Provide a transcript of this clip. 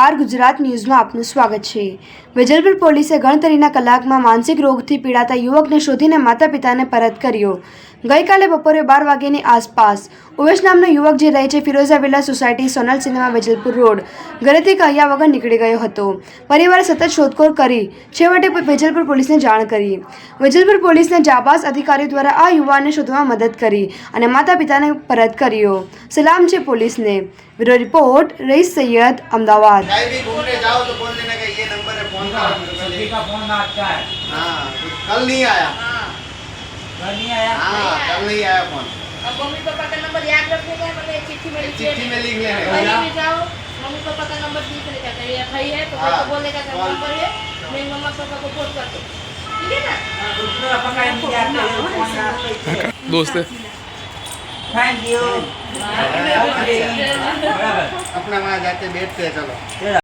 R Gujarat ન્યૂઝમાં આપનું સ્વાગત છે. વેજલપુર પોલીસે ગણતરીના કલાકમાં માનસિક રોગથી પીડાતા યુવકને શોધીને માતા પિતાને પરત કર્યો. ગઈકાલે બપોરે બાર વાગ્યાની આસપાસ ઉવેશ નામનો યુવક જે રહે છે Firoza villa society, Sonal cinema, Vejalpur road, ઘરેથી કહ્યા વગર નીકળી ગયો હતો. પરિવારે સતત શોધખોળ કરી. છેવટે વેજલપુર પોલીસને જાણ કરી. વેજલપુર પોલીસને જાબાસ અધિકારીઓ દ્વારા આ યુવાનને શોધવામાં મદદ કરી અને માતા પિતાને પરત કર્યો. સલામ છે પોલીસને. Bureau report Raees Sayed Ahmedabad. दोस्त थैंक यू અપનામાં જાતે બેઠતે ચલો.